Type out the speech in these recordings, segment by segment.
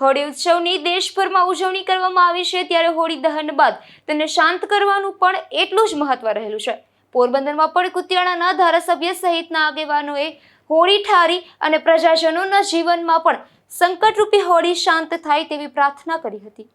હોળી ઉત્સવની દેશભરમાં ઉજવણી કરવામાં આવી છે, ત્યારે હોળી દહન બાદ તેને શાંત કરવાનું પણ એટલું જ મહત્વ રહેલું છે. પોરબંદરમાં પણ કુતિયાણાના ધારાસભ્ય સહિતના આગેવાનોએ હોળી ઠારી અને પ્રજાજનોના જીવનમાં પણ સંકટરૂપી હોળી શાંત થાય તેવી પ્રાર્થના કરી હતી.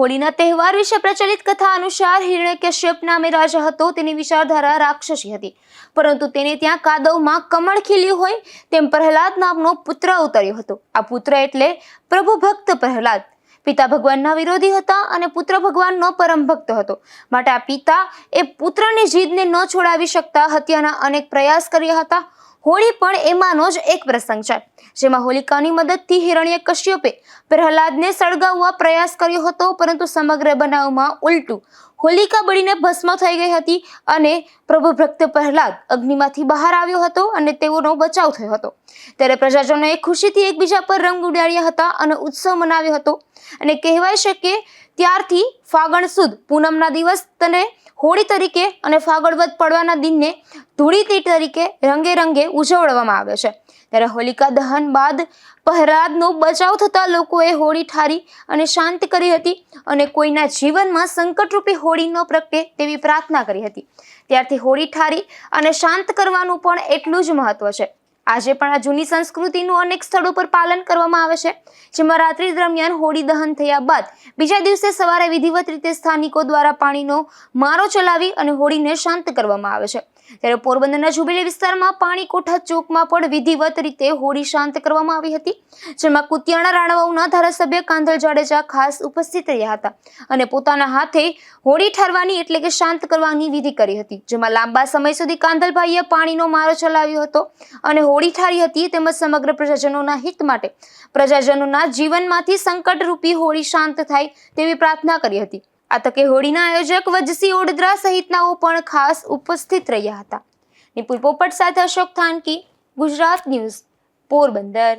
હોળીના તહેવાર વિશે પ્રચલિત કથા અનુસાર હિરણ્યકશ્યપ નામે રાજા હતો. તેની વિચારધારા રાક્ષસી હતી. પરંતુ તેને ત્યાં કાદવમાં કમળ ખીલ્યું હોય તેમ પ્રહલાદ નામનો પુત્ર અવતર્યો હતો. આ પુત્ર એટલે પ્રભુ ભક્ત પ્રહલાદ. પિતા ભગવાનના વિરોધી હતા અને પુત્ર ભગવાનનો પરમ ભક્ત હતો. માટે આ પિતા એ પુત્રની જીદને ન છોડાવી શકતા, હત્યાના અનેક પ્રયાસ કર્યા હતા. હોળી પણ એમાંનો જ એક પ્રસંગ છે. જેમાં હોલિકાની મદદથી હિરણ્ય કશ્યપે પ્રહલાદને સળગાવવા પ્રયાસ કર્યો હતો, પરંતુ સમગ્ર બનાવમાં ઉલટું. હોલિકા બળીને ભસ્મ થઈ ગઈ હતી અને પ્રભુ ભક્ત પ્રહલાદ અગ્નિમાંથી બહાર આવ્યો હતો અને તેઓનો બચાવ થયો હતો. ત્યારે પ્રજાજનોએ ખુશીથી એકબીજા પર રંગ ઉડાડ્યા હતા અને ઉત્સવ મનાવ્યો હતો. અને કહેવાય છે કે ત્યારથી ફાગણ સુદ પૂનમના દિવસ તને હોળી તરીકે અને ફાગણવદ પડવાના દિનને ધૂળીતી તરીકે રંગે રંગે ઉજવવામાં આવે છે. ત્યારે હોલિકા દહન બાદ પહેરાદનો બચાવ થતાં લોકોએ હોળી ઠારી અને શાંત કરી હતી અને કોઈના જીવનમાં સંકટરૂપી હોળી ન પ્રગટે તેવી પ્રાર્થના કરી હતી. ત્યારથી હોળી ઠારી અને શાંત કરવાનું પણ એટલું જ મહત્વ છે. આજે પણ આ જૂની સંસ્કૃતિનું અનેક સ્થળો પર પાલન કરવામાં આવે છે, જેમાં રાત્રિ દરમિયાન હોળી દહન થયા બાદ બીજા દિવસે સવારે વિધિવત રીતે સ્થાનિકો દ્વારા પાણીનો મારો ચલાવી અને હોળીને શાંત કરવામાં આવે છે. ત્યારે પોરબંદરના જુબેલી વિસ્તારમાં પાણી કોઠા ચોકમાં પણ વિધિવત રીતે હોળી શાંત કરવામાં આવી હતી, જેમાં કુતિયાણા રાણાવાઉના ધારાસભ્ય કાંધલ જાડેજા ખાસ ઉપસ્થિત રહ્યા હતા અને પોતાના હાથે હોળી ઠારવાની એટલે કે શાંત કરવાની વિધિ કરી હતી, જેમાં લાંબા સમય સુધી કાંધલભાઈએ પાણીનો મારો ચલાવ્યો હતો અને હોળી ઠારી હતી તેમજ સમગ્ર પ્રજાજનોના હિત માટે, પ્રજાજનોના જીવનમાંથી સંકટરૂપી હોળી શાંત થાય તેવી પ્રાર્થના કરી હતી. આ તકે હોળીના આયોજક વજસી ઓડદ્રા સહિતનાઓ પણ ખાસ ઉપસ્થિત રહ્યા હતા. નિપુલ પોપટ સાથે અશોક થાનકી, ગુજરાત ન્યૂઝ, પોરબંદર.